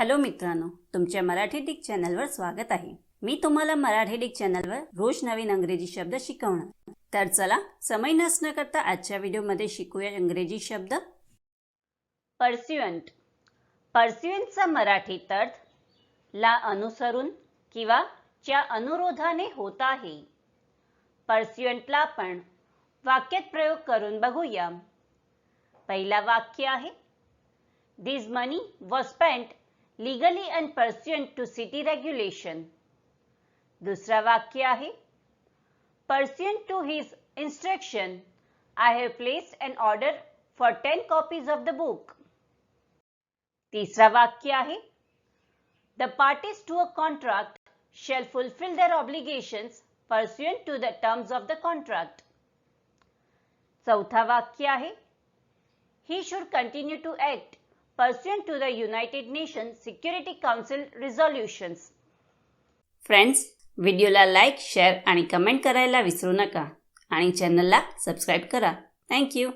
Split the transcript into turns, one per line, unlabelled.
Hello मित्रांनो तुमच्या Marathi Dick चॅनलवर स्वागत आहे. मी तुम्हाला मराठी डिक चॅनलवर रोज नवीन अंग्रेजी शब्द शिकवणार. तर चला समय नसणं करता आजच्या व्हिडिओमध्ये शिकूया इंग्रजी शब्द. पर्स्युएंट पर्स्युएंटचा मराठीत अर्थ ला अनुसरून किंवा च्या अनुरोधाने होत आहे. पर्स्युएंटला आपण वाक्यात प्रयोग करून बघूया. पहिला वाक्य आहे. This money was spent Legally and pursuant to city regulation दुसरा वाक्य आहे pursuant to his instruction I have placed an order for ten copies of the book तिसरा वाक्य आहे the parties to a contract shall fulfill their obligations pursuant to the terms of the contract. चौथा वाक्य आहे He should continue to act pursuant to the United Nations Security Council resolutions. Friends व्हिडिओला like share आणि comment करायला विसरू नका आणि चॅनलला सबस्क्राईब करा थँक्यू